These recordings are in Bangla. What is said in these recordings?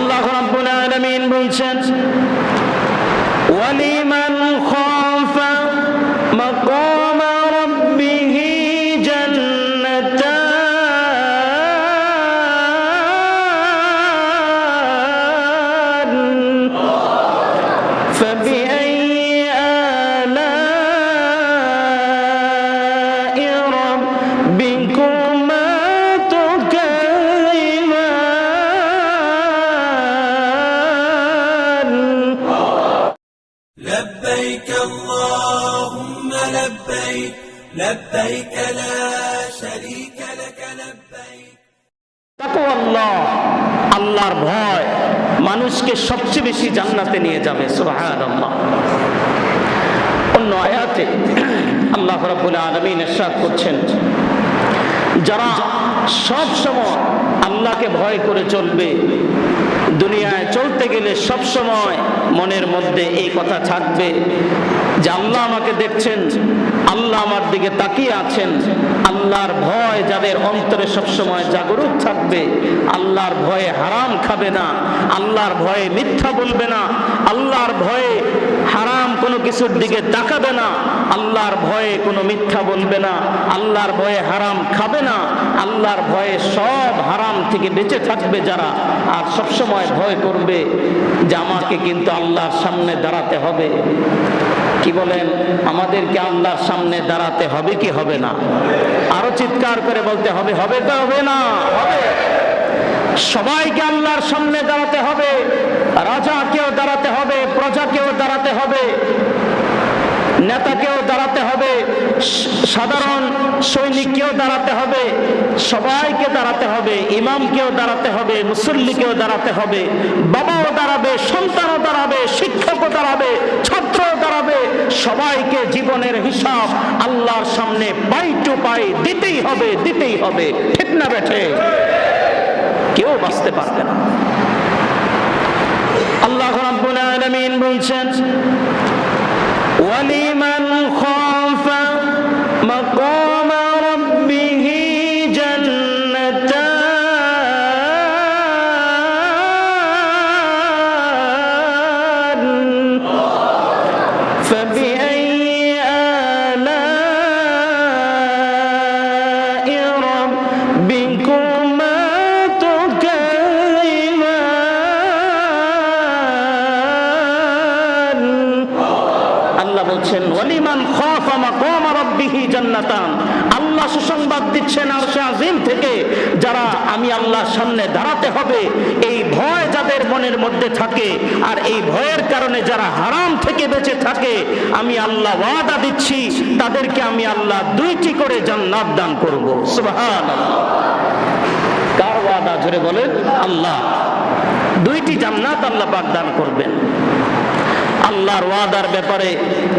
আল্লাহ রাব্বুল আলামিন বলছেন ওয়ালিমান لبيك لا شريك لك لبيك তাকওয়াল্লাহ আল্লাহর ভয় মানুষকে সবচেয়ে বেশি জান্নাতে নিয়ে যাবে সুবহানাল্লাহ অন্য আয়াতে আল্লাহ রাব্বুল আলামিন ইরশাদ করছেন যারা সব সময় আল্লাহকে ভয় করে চলবে। দুনিয়ায় চলতে গেলে সব সময় মনের মধ্যে এই কথা থাকবে যে আল্লাহ আমাকে দেখছেন, আল্লাহ আমার দিকে তাকিয়ে আছেন, আল্লাহর ভয় যাদের অন্তরে সব সময় জাগরুক থাকবে, আল্লাহর ভয়ে হারাম খাবে না, আল্লাহর ভয়ে মিথ্যা বলবে না, আল্লাহর ভয়ে হারাম কোনো কিছুর দিকে তাকাবে না, আল্লাহর ভয়ে কোনো মিথ্যা বলবে না, আল্লাহর ভয়ে হারাম খাবে না, আল্লাহর ভয়ে সব হারাম থেকে বেঁচে থাকবে যারা, আর সব সময় ভয় করবে যে আমাকে কিন্তু আল্লাহর সামনে দাঁড়াতে হবে। কি বলেন? আমাদেরকে আল্লাহর সামনে দাঁড়াতে হবে কি হবে না? আরও চিৎকার করে বলতে হবে হবে তো হবে না? হবে। সবাইকে আল্লাহর সামনে দাঁড়াতে হবে। রাজাকেও দাঁড়াতে হবে, প্রজাকেও দাঁড়াতে হবে, নেতাকেও দাঁড়াতে হবে, সাধারণ সৈনিককেও দাঁড়াতে হবে, সবাইকে দাঁড়াতে হবে, ইমামকেও দাঁড়াতে হবে, মুসল্লিকেও দাঁড়াতে হবে। বাবাও দাঁড়াবে, সন্তানও দাঁড়াবে, শিক্ষকও দাঁড়াবে, ছাত্রও দাঁড়াবে। সবাইকে জীবনের হিসাব আল্লাহর সামনে পাই টু পাই দিতেই হবে দিতেই হবে। ঠিক না বেঠে? কেউ বাঁচতে পারবে না। আল্লাহ বলছেন বলছেন ওয়ালিমান খাফা মাকাম রাব্বিহি জান্নাতান। আল্লাহ সুসংবাদ দিচ্ছেন আরশে আজিম থেকে, যারা, আমি আল্লাহর সামনে দাঁড়াতে হবে। এই ভয় যাদের মনের মধ্যে থাকে, আর এই ভয়ের কারণে যারা হারাম থেকে বেঁচে থাকে, আমি আল্লাহ ওয়াদা দিচ্ছি, তাদেরকে আমি আল্লাহ দুইটি করে জান্নাত দান করব। সুবহানাল্লাহ। কার ওয়াদা? জোরে বলেন, আল্লাহ। দুইটি জান্নাত আল্লাহ পাক করবেন। আল্লাহর ওয়াদার ব্যাপারে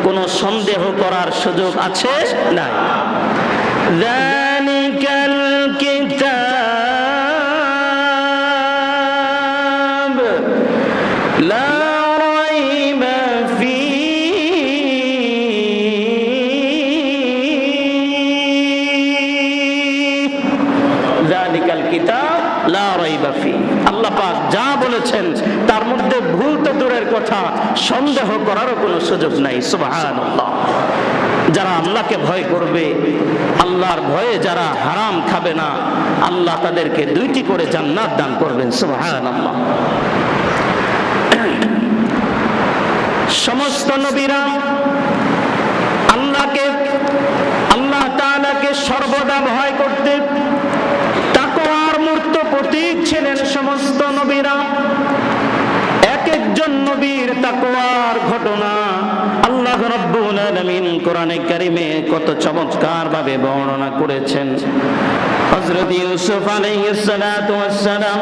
কোনো সন্দেহ করার সুযোগ আছে? নাই। কথা সন্দেহ করারও কোনো সুযোগ নাই, সুবহানাল্লাহ। যারা আল্লাহকে ভয় করবে, আল্লাহর ভয়ে যারা হারাম খাবে না, আল্লাহ তাদেরকে দুইটি করে জান্নাত দান করবেন, সুবহানাল্লাহ। সমস্ত নবীরা আল্লাহকে, আল্লাহ তাআলাকে সর্বদা ভয় করতে, তাকওয়ার মূর্ত প্রতীক ছিলেন সমস্ত নবীরা। এক একজন নবীর তাকওয়ার ঘটনা আল্লাহ রাব্বুল আলামিন কোরআনে কারিমে কত চমৎকার ভাবে বর্ণনা করেছেন। হযরত ইউসুফ আলাইহিস সালাতু ওয়াস সালাম,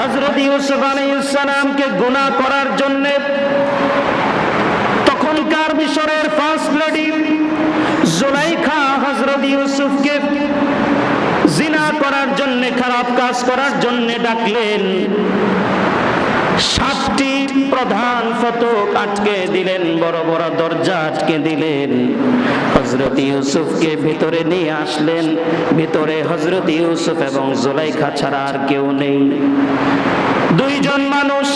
হযরত ইউসুফ আলাইহিস সালামকে গুনাহ করার জন্য তখনকার মিশরের ফার্স্ট লেডি জুলাইখা হযরত ইউসুফকে জিনা করার জন্য, খারাপ কাজ করার জন্য ডাকলেন। সাতটি প্রধান ফটক আটকে দিলেন, বড় বড় দরজা আটকে দিলেন। হজরত ইউসুফকে ভিতরে নিয়ে আসলেন, ভিতরে হজরত ইউসুফ এবং জোলাইখা ছাড়া আর কেউ নেই। দুইজন মানুষ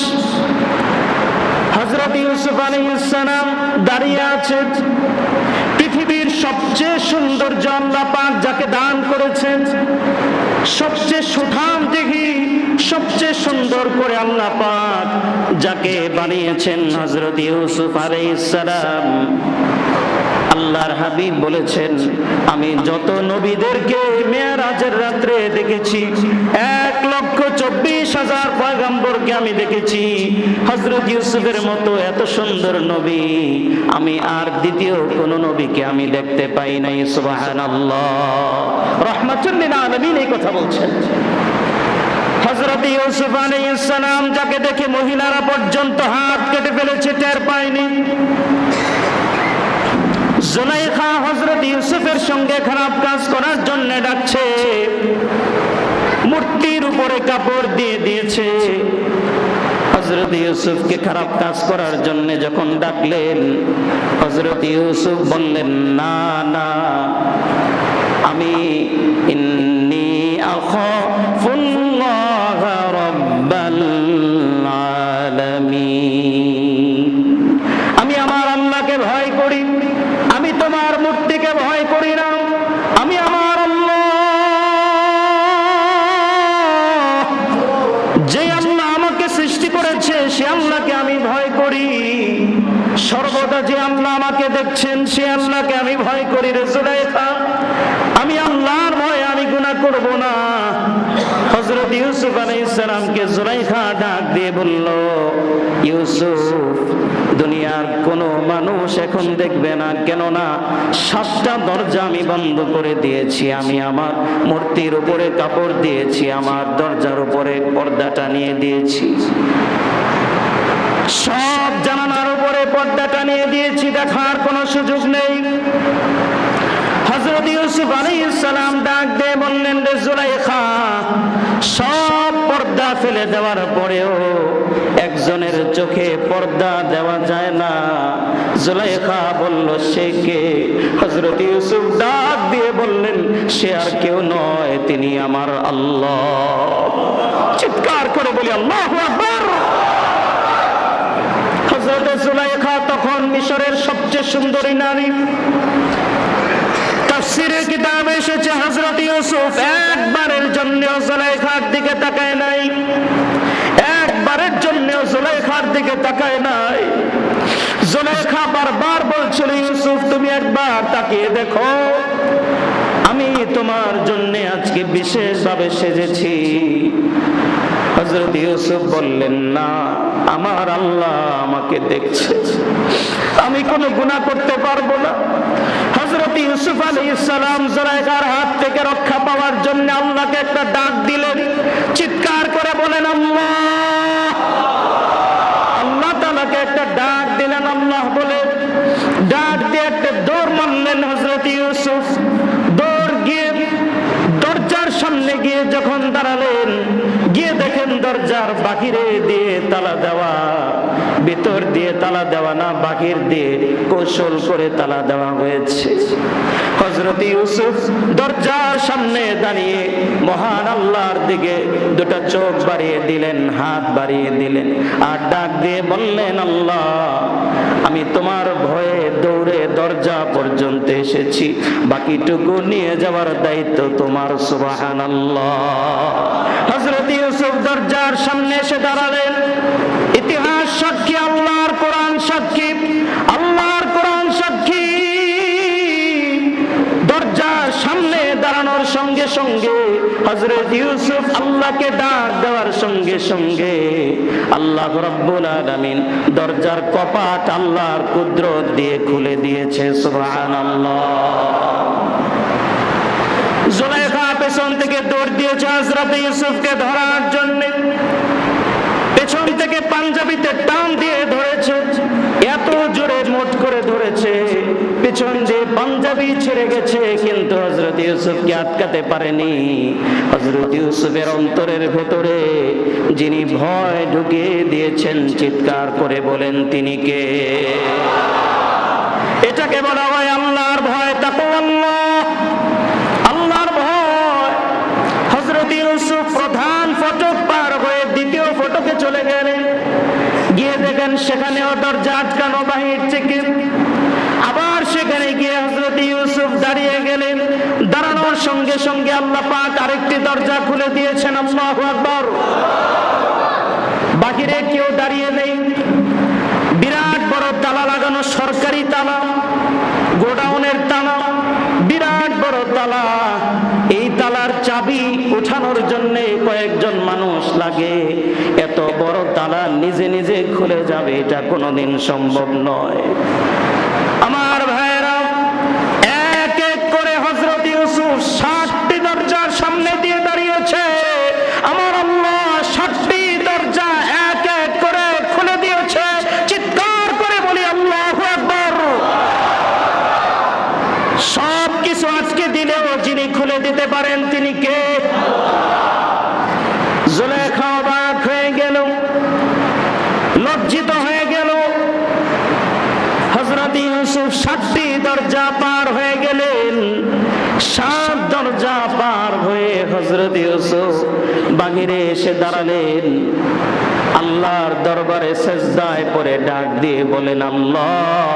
হজরত ইউসুফ আলহিসাম দাঁড়িয়ে আছেন পৃথিবীর সবচেয়ে সুন্দর আল্লাহ পাক যাকে দান করেছেন, সবচেয়ে সুঠাম দেখি সবচেয়ে সুন্দর করে আল্লাহ পাক যাকে বানিয়েছেন হযরত ইউসুফ আলাইহিস সালাম, আল্লাহর হাবিব বলেছেন, আমি যত নবীদেরকে মেয়ারাজের রাত্রে দেখেছি, এক লক্ষ চব্বিশ হাজার পয়গম্বরকে আমি দেখেছি হজরত ইউসুফের মতো এত সুন্দর নবী আমি আর দ্বিতীয় কোন নবীকে আমি দেখতে পাই নাই সুবাহান আল্লাহ রহমাতুল্লিল আলমিন এই কথা বলছেন। হজরত ইউসুফ আলাইহিস সালাম যাকে দেখে মহিলারা পর্যন্ত হাত কেটে ফেলেছে, টের পায়নি। জুলাইখা হজরত ইউসুফের সঙ্গে খারাপ কাজ করার জন্য ডাকছে, মূর্তির উপরে কাপড় দিয়ে দিয়েছে। হজরত ইউসুফকে খারাপ কাজ করার জন্য যখন ডাকলেন হজরত ইউসুফ বললেন, না না, আমি ইন্নি আখাফুল্লাহ রাব্বাল আলামিন ইউসুফ, দুনিয়ার কোনো মানুষ এখন দেখবে না, কেননা সাতটা দরজা আমি বন্ধ করে দিয়েছি। আমি আমার মূর্তির উপরে কাপড় দিয়েছি, আমার দরজার উপরে পর্দাটা নিয়ে দিয়েছি। সব জানানার উপরে পর্দাটা নিয়ে দিয়েছি, দেখার কোনো সুযোগ নেই। হযরত ইউসুফ আলাইহিস সালাম ডাক দিয়ে বললেন, রে জুলাইখা, সব পর্দা ফেলে দেওয়ার পরেও একজনের চোখে পর্দা দেওয়া যায় না। জুলাইখা বলল, সে কে? হযরত ইউসুফ ডাক দিয়ে বললেন, সে আর কেউ নয়, তিনি আমার আল্লাহ। চিৎকার করে বলি, আল্লাহু হযরত জুলাইখা তখন মিশরের সবচেয়ে সুন্দরী নারী। তাফসীরের কিতাবে এসেছে, হযরত ইউসুফ একবারের জন্য জুলাইখার দিকে তাকায় নাই। দিকে তাকায় নাই। জুলাইখা বারবার বলছিল, ইউসুফ, তুমি একবার তাকিয়ে দেখো। আমি তোমার জন্য আজকে বিশেষভাবে সেজেছি। হজরত ইউসুফ বললেন, না, আমার আল্লাহ আমাকে দেখছে। আমি কোনো গুনাহ করতে পারব না। হজরত ইউসুফ আলী ইসলাম জোরাইকার হাত থেকে রক্ষা পাওয়ার জন্য আল্লাহকে একটা ডাক দিলেন। চিৎকার করে বলেন, আল্লাহ! তালাকে একটা ডাক দিলেন আল্লাহ বলে, ডাক দিয়ে একটা দৌড় মানলেন হজরত ইউসুফ। দৌড় গিয়ে দরজার সামনে গিয়ে যখন দাঁড়ালেন, গিয়ে দেখেন দরজার বাহিরে দিয়ে ভিতর দিয়ে তালা দেওয়া না, বাহির দিয়ে কৌশল করে তালা দেওয়া হয়েছে। হজরত ইউসুফ দরজার সামনে দাঁড়িয়ে মহান আল্লাহর দিকে দুটো চোখ বাড়িয়ে দিলেন, হাত বাড়িয়ে দিলেন আর ডাক দিয়ে বললেন, আল্লাহ, আমি তোমার ভয়ে দৌড়ে দরজা পর্যন্ত এসেছি। বাকিটুকু নিয়ে যাওয়ার দায়িত্ব তোমার সুবাহান হজরত ইউসুফ দরজার সামনে এসে দাঁড়ালেন হজরত ইউসুফ আল্লাহকে ডাক দেওয়ার সঙ্গে সঙ্গে আল্লাহ রব্বুল দরজার কপাট আল্লাহর কুদরত দিয়ে খুলে দিয়েছে পেছন থেকে দৌড় দিয়েছে হজরত ইউসুফকে ধরার জন্য। পেছন থেকে পাঞ্জাবিতে টান দিয়ে ধরেছে। এত জোরে মোট করে ধরেছে। পেছন দিয়ে পাঞ্জাবি ছেড়ে গেছে, কিন্তু হজরত ইউসুফকে আটকাতে পারেনি। হজরত ইউসুফের অন্তরের ভেতরে যিনি ভয় ঢুকিয়ে দিয়েছেন, চিৎকার করে বলেন, তিনি কে? এটাকে বলা হয় আল্লাহর ভয়। তাকে আল্লাহ, আল্লাহর ভয়। হজরত ইউসুফ প্রধান ফটক পার হয়ে দ্বিতীয় ফটকে চলে গেলেন। গিয়ে দেখেন সেখানেও দরজা আটকানো বাহির থেকে আবার সেখানে গিয়ে হজরত ইউসুফ দাঁড়িয়ে গেলেন দাঁড়ানোর সঙ্গে সঙ্গে আল্লাহ পাক আরেকটি দরজা খুলে দিয়েছেন, আল্লাহ আকবর। বাহিরে কেউ দাঁড়িয়ে নেই। বিরাট বড় তালা লাগানো সরকারি তালা, গোডাউনের তালা, বিরাট বড় তালা। এই তালার চাবি উঠানোর জন্য কয়েকজন মানুষ লাগে। এত বড় তালা নিজে নিজে খুলে যাবে, এটা কোনোদিন সম্ভব নয়। আমার ভাইয়েরা এক এক করে হজরত ইউসুফ ষাটটি দরজার সামনে দিয়ে দাঁড়িয়েছে আমার আল্লাহ ষাটটি দরজা এক এক করে খুলে দিয়েছে চিৎকার করে বলি আল্লাহ একবার সব কিছু আজকে দিলেও যিনি খুলে দিতে পারেন তিনি কে জুলেখা অবাক হয়ে গেল লজ্জিত হয়ে গেল হজরত ইউসুফ সাতটি দরজা পার হয়ে গেলেন সাত দরজা পার বাহিরে এসে দাঁড়ালেন। আল্লাহর দরবারে সেজদায় পরে ডাক দিয়ে বলেন, আল্লাহ,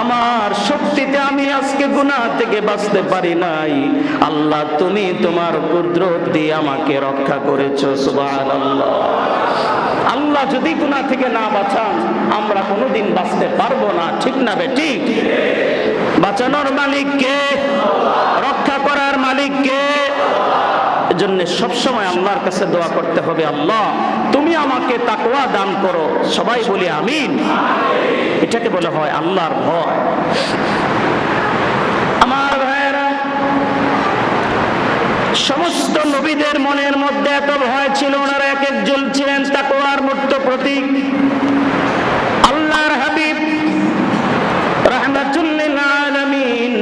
আমার শক্তিতে আমি আজকে গুনাহ থেকে বাঁচতে পারি নাই। আল্লাহ, তুমি তোমার কুদরত দিয়ে আমাকে রক্ষা করেছ। সুবহানাল্লাহ। আল্লাহ, যদি গুনাহ থেকে না বাঁচান, আমরা কোনোদিন বাঁচতে পারব না। ঠিক না বে, ঠিক? বাঁচানোর মালিক কে? রক্ষা করার মালিক কে? এজন্য সবসময় আল্লাহর কাছে দোয়া করতে হবে, আল্লাহ, তুমি আমাকে তাকওয়া দান করো। সবাই বলি আমিন। এটাকে বলে হয় আল্লাহর ভয়। আমার ভাইয়েরা, সমস্ত নবীদের মনের মধ্যে এত ভয় ছিল, ওনারা এক একজন ছিলেন তাকওয়ার মূর্ত প্রতীক। আল্লাহর হাবিব, রহমাতুল্লিল আলামিন,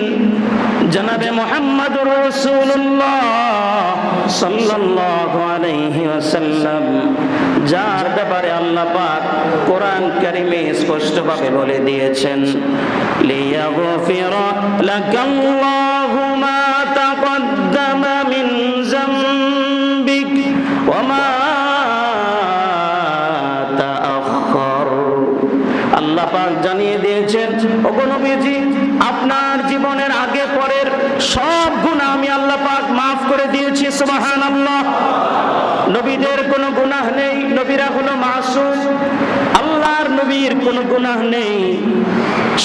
জনাবে মোহাম্মদ রাসূলুল্লাহ সাল্লাল্লাহু আলাইহি ওয়াসাল্লাম যার ব্যাপারে আল্লাহ পাক কোরআন কারিমে স্পষ্টভাবে বলে দিয়েছেন লিয়াগফিরা লাকাল্লাহু জানিয়ে দিয়েছেন। ওগো নবীজি, আপনার জীবনের আগে পরের সব গুনাহ আমি আল্লাহ পাক মাফ করে দিয়েছি, সুবহানাল্লাহ। নবীদের কোনো গুনাহ নেই, নবীরা হলো মাসুম। আল্লাহর নবীর কোনো গুনাহ নেই,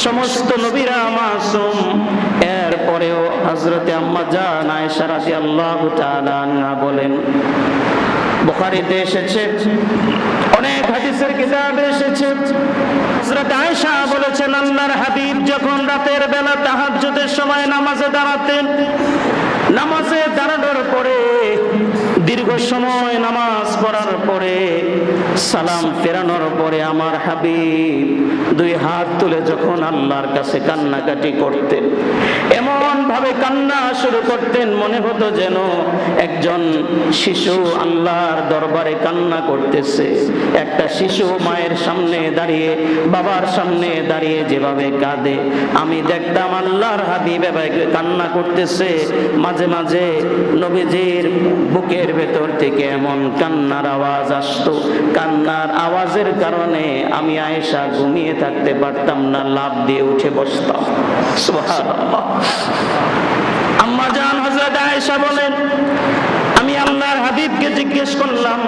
সমস্ত নবীরা মাসুম। এরপরেও হযরতে আম্মা জান রাদিয়াল্লাহু তাআলা আনহা বলেন বুখারীতে এসেছে, অনেক হাদিসের কিতাবে এসেছে। হযরত আয়েশা বলেছেন, আল্লাহর হাবিব যখন রাতের বেলা তাহাজ্জুদের সময় নামাজে দাঁড়াতেন, নামাজে দাঁড়ানোর পরে দীর্ঘ সময় নামাজ পড়ার পরে সালাম ফেরানোর পরে আমার হাবিব দুই হাত তুলে যখন আল্লাহর কাছে কান্নাকাটি করতেন এমন ভাবে কান্না শুরু করতেন, মনে হতো যেন একজন শিশু আল্লাহর দরবারে কান্না করতেছে। একটা শিশু মায়ের সামনে দাঁড়িয়ে, বাবার সামনে দাঁড়িয়ে যেভাবে কাঁদে, আমি দেখতাম আল্লাহর হাবিব কান্না করতেছে। মাঝে মাঝে নবীজির বুকের ভেতর থেকে এমন কান্নার আওয়াজ আসতো। কান্নার আওয়াজের কারণে আমি আয়েশা ঘুমিয়ে থাকতে পারতাম না লাভ দিয়ে উঠে বসতাম। আম্মা জান আয়েশা বলেন, আমি আল্লাহর হাবিবকে জিজ্ঞেস করলাম,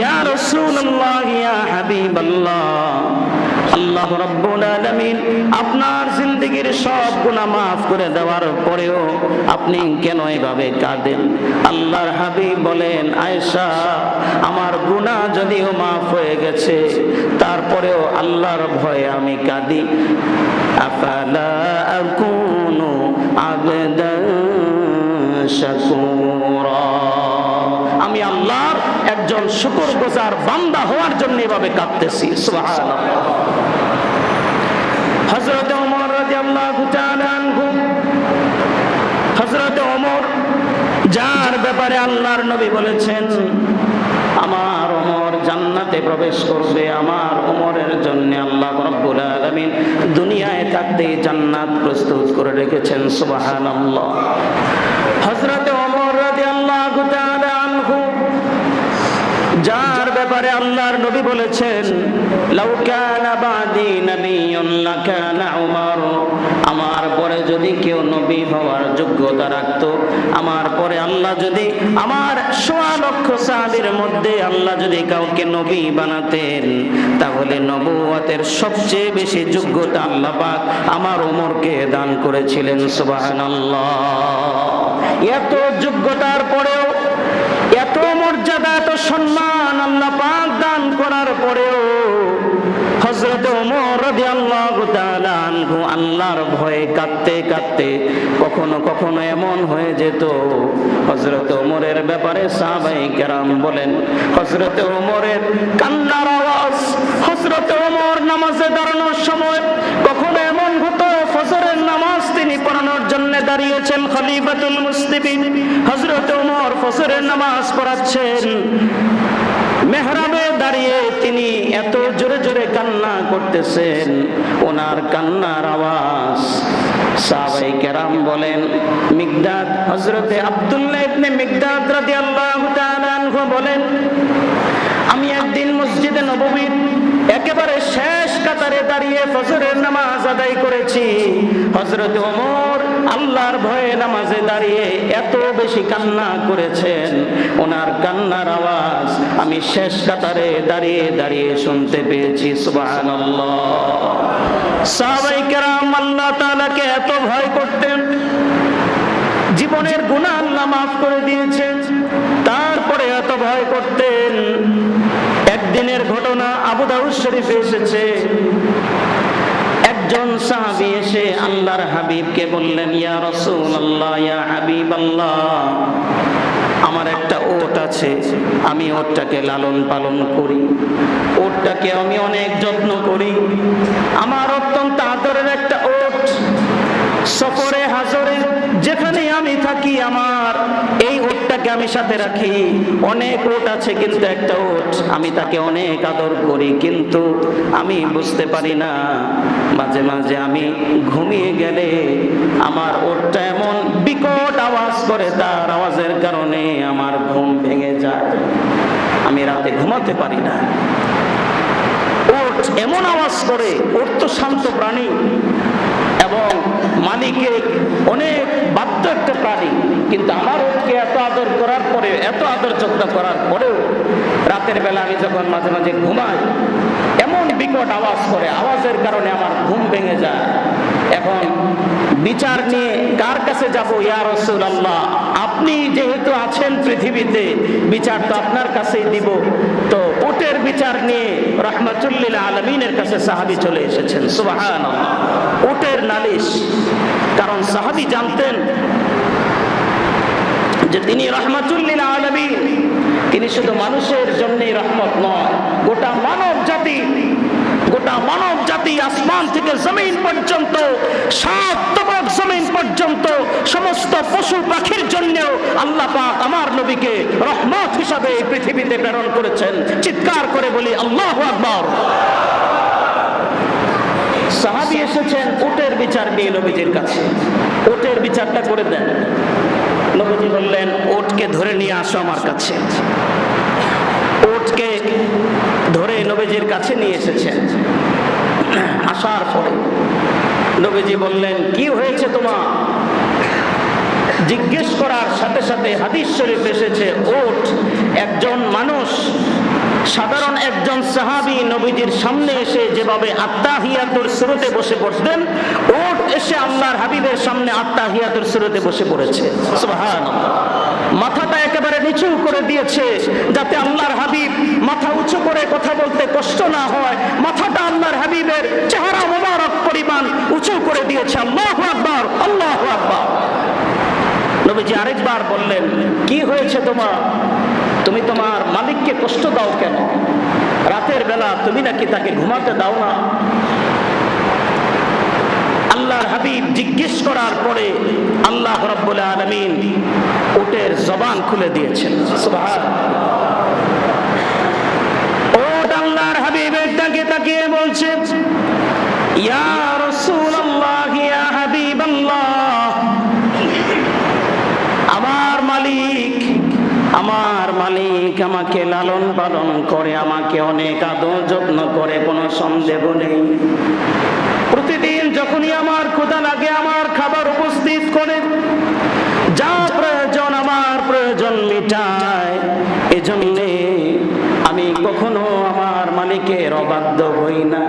ইয়া রাসূলুল্লাহ, ইয়া হাবিবাল্লাহ আল্লাহ রাব্বুল আলামিন আপনার জিন্দেগীর সব গুনাহ মাফ করে দেওয়ার পরেও আপনি কেন এভাবে কাঁদেন? আল্লাহর হাবিব বলেন, আয়েশা, আমার গুনাহ যদিও মাফ হয়ে গেছে, তারপরেও আল্লাহর ভয়ে আমি কাঁদি। আফালা আকুনু আবদান শাকুরা। আমি আল্লাহর একজন শুকর গোজার বান্দা হওয়ার জন্য এভাবে কাঁদতেছি। আনহু ওমর, যার ব্যাপারে আল্লাহর নবী বলেছেন, আমার ওমর জান্নাতে প্রবেশ করবে, আমার ওমরের জন্য আল্লাহ রাব্বুল দুনিয়ায় থাকতেই জান্নাত প্রস্তুত করে রেখেছেন। সুবহানাল্লাহ। হযরত ওমর রাদিয়াল্লাহু তাআলা আনহু যার ব্যাপারে আল্লাহর নবী বলেছেন, লাউ কানা বাদি নাবিয়্যুন লাকানা উমর। আমার পরে যদি কেউ নবী হওয়ার যোগ্যতা রাখতো, আমার পরে আল্লাহ যদি আমার সোয়া লক্ষ সাহাবীর মধ্যে আল্লাহ যদি কাউকে নবী বানাতেন, তাহলে নবুয়তের সবচেয়ে বেশি যোগ্যতা আল্লাহ পাক আমার ওমরকে দান করেছিলেন, সুবহানাল্লাহ। এত যোগ্যতার পরেও, এত সম্মান আল্লাহ পাক দান করার পরেও আনহু আল্লাহর ভয়ে কাঁদতে কাঁদতে কখনো কখনো এমন হয়ে যেত। হযরত ওমরের ব্যাপারে সাহাবাই কেরাম বলেন, হযরত ওমরের কান্নার আওয়াজ, হযরত ওমর নামাজে দাঁড়ানোর সময় কখনো এমন হতো ফজরের নামাজ তিনি পড়ানোর জন্য দাঁড়িয়েছেন খলিফাতুল মুসলিমিন। হযরত ওমর ফজরের নামাজ পড়াচ্ছেন। মেহরাবে দাঁড়িয়ে তিনি এত জোরে জোরে কান্না করতেছেন। ওনার কান্নার আওয়াজ। সাহাবাই কেরাম বলেন, মিগদাদ হজরতে আব্দুল্লাহ ইবনে মিগদাদ রাদিয়াল্লাহু তাআলা বলেন, আমি একদিন মসজিদে নববীর একেবারে শেষ কাতারে দাঁড়িয়ে ফজরের নামাজ আদায় করেছি। হজরত ওমর আল্লাহর ভয়ে নামাজে দাঁড়িয়ে এত বেশি কান্না করেছেন। ওনার কান্নার আওয়াজ আমি শেষ কাতারে দাঁড়িয়ে দাঁড়িয়ে শুনতে পেয়েছি, সুবহানাল্লাহ। সাহাবাই কেরাম আল্লাহ তালাকে এত ভয় করতেন। জীবনের গুনাহ আল্লাহ মাফ করে দিয়েছেন। তারপরে এত ভয় করতেন। একদিনের ঘটনা আবু দাউদ শরীফে এসেছে। একজন সাহাবী এসে আল্লাহর হাবিবকে বললেন, ইয়া রাসূলুল্লাহ, ইয়া হাবিবাল্লাহ, আমার একটা ওট আছে, আমি ওটটাকে লালন পালন করি। ওটটাকে আমি অনেক যত্ন করি। আমার অত্যন্ত আদরের একটা ওট। সফরে হাজরে যেখানে আমি থাকি, আমার এই ওটটাকে আমি সাথে রাখি। অনেক ওট আছে, কিন্তু একটা ওট আমি তাকে অনেক আদর করি, কিন্তু আমি বুঝতে পারি না। মাঝে মাঝে আমি ঘুমিয়ে গেলে আমার ওটটা এমন বিকট আওয়াজ করে, তার আওয়াজের কারণে আমার ঘুম ভেঙে যায়। আমি রাতে ঘুমাতে পারি না। ওট এমন আওয়াজ করে, ওট তো শান্ত প্রাণী। এবং মালিকে অনেক বাধ্য একটা প্রাণী। কিন্তু আমার ওকে এত আদর করার পরে এত আদর যত্ন করার পরেও রাতের বেলা আমি যখন মাঝে মাঝে ঘুমাই, এমন বিকট আওয়াজ করে, আওয়াজের কারণে আমার ঘুম ভেঙে যায়। এখন বিচার নিয়ে কার কাছে যাব? ইয়ার রসুল আল্লাহ আপনি যেহেতু আছেন পৃথিবীতে, বিচার তো আপনার কাছেই দিব। তো ওটের বিচার নিয়ে রহমাতুল্লিল আলমিনের কাছে সাহাবি চলে এসেছেন সুবাহান ওটের নালিশ, কারণ সাহাবি জানতেন যে তিনি রহমাতুল্লিল আলমিন। তিনি শুধু মানুষের জন্যই রহমত নয়, গোটা মানব জাতি গোটা মানব জাতি আসমান থেকে জমিন পর্যন্ত, সাত তবক জমিন পর্যন্ত, সমস্ত পশু পাখির জন্যও আল্লাহ পাক আমার নবীকে রহমত হিসাবে এই পৃথিবীতে প্রেরণ করেছেন। চিৎকার করে বলি, আল্লাহ আকবর! সাহাবি এসেছেন, উটের বিচার নিয়ে নবীজির কাছে। উটের বিচারটা করে দেন। নবীজি বললেন, উটকে ধরে নিয়ে আসো আমার কাছে। ধরে নবীজির কাছে নিয়ে এসেছেন আসার পরে নবীজি বললেন, কি হয়েছে তোমার? জিজ্ঞেস করার সাথে সাথে হাদিস শরীফ এসেছে ওট একজন মানুষ, সাধারণ একজন সাহাবি নবীজির সামনে এসে যেভাবে আত্মা আত্মাহিয়াতুর শুরুতে বসে পড়তেন ওট এসে আল্লাহর হাবিবের সামনে আত্মা আত্মাহিয়াতুর শুরুতে বসে পড়েছে। মাথাটা একেবারে নিচু করে দিয়েছে, যাতে আল্লাহর হাবিব মাথা উঁচু করে কথা বলতে কষ্ট না হয়। মাথাটা আল্লাহর হাবিবের চেহারা মোবারক পরিমাণ উঁচু করে দিয়েছে। আল্লাহ আকবার আল্লাহ আকবার। নবীজি আরেকবার বললেন, কি হয়েছে তোমার? তুমি তোমার মালিককে কষ্ট দাও কেন? রাতের বেলা তুমি নাকি তাকে ঘুমাতে দাও না? হাবিব জিজ্ঞেস করার পরে আল্লাহ রব্বুল আলমিন উটের জবান খুলে দিয়েছেন। আমার মালিক আমার মালিক আমাকে লালন পালন করে, আমাকে অনেক আদর যত্ন করে, কোনো সন্দেহ নেই। প্রতিদিন ক্ষুধা লাগে, আমার খাবার উপস্থিত করে। যা প্রয়োজন, আমার প্রয়োজন মিটায়। এজন্যে আমি কখনো আমার মালিকের অবাধ্য হই না।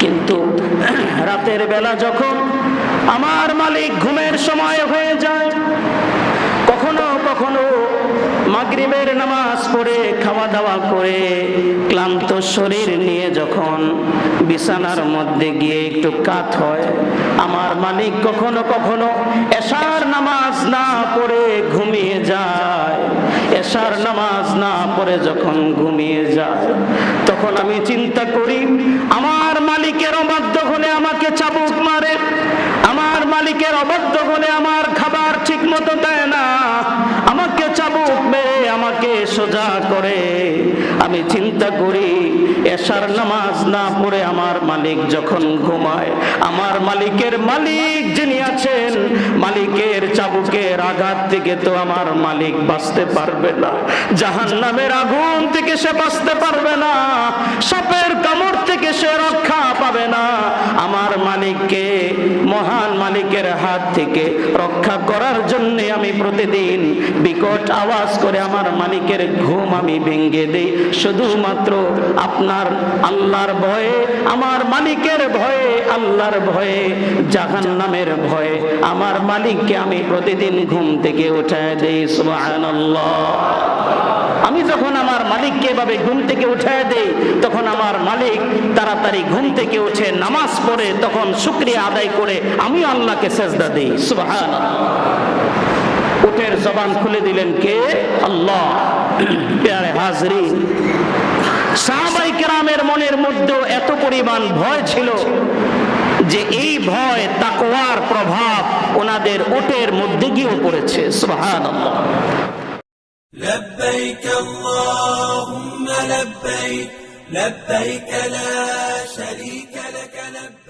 কিন্তু রাতের বেলা যখন আমার মালিক ঘুমের সময় হয়ে যায়, কখনো কখনো মাগরিবের নামাজ পড়ে খাওয়া দাওয়া করে, ক্লান্ত শরীর নিয়ে যখন বিছানার মধ্যে গিয়ে একটু কাত হয়, আমার মালিক কখনো কখনো এশার নামাজ না পড়ে ঘুমিয়ে যায়। এশার নামাজ না পড়ে যখন ঘুমিয়ে যায়, তখন আমি চিন্তা করি, আমার মালিকের অবাধ্য হলে আমাকে চাবুক মারে, আমার মালিকের অবাধ্য হলে আমার খাবার ঠিক মতো দেয় না আমাকে সোজা করে আমি চিন্তা করি, এশার নামাজ না পড়ে আমার মালিক যখন ঘুমায়, আমার মালিকের মালিক যিনি আছেন, মালিকের চাবুকের আঘাত থেকে তো আমার মালিক বাঁচতে পারবে না জাহান নামের আগুন থেকে সে বাঁচতে পারবে না, সাপের কামড় থেকে সে রক্ষা পাবে না। আমার মালিককে, মহান মালিকের হাত থেকে রক্ষা করার জন্য আমি প্রতিদিন বিকট আওয়াজ করে আমার মালিকের ঘুম আমি ভেঙ্গে দেই। শুধুমাত্র আপনার আল্লাহর ভয়ে, আমার মালিকের ভয়ে, আল্লাহর ভয়ে জাহান নামের ভয়ে আমার মালিককে আমি প্রতিদিন ঘুম থেকে উঠায় দেই, সুবহানাল্লাহ। আমি যখন আমার মালিককে এভাবে ঘুম থেকে উঠায় দেই, তখন আমার মালিক তাড়াতাড়ি ঘুম থেকে উঠে নামাজ পড়ে তখন শুক্রিয়া আদায় করে আমি আল্লাহকে সেজদা দিই সুবহানাল্লাহ উটের জবান খুলে দিলেন কে আল্লাহ প্যারে হাজরি সাহাবাই কেরামের মনের মধ্যেও এত পরিমাণ ভয় ছিল যে এই ভয় তাকওয়ার প্রভাব ওনাদের ওটের মধ্যে গিয়েও পড়েছে সুবহানাল্লাহ لبيك اللهم لبيك لبيك لا شريك لك لبيك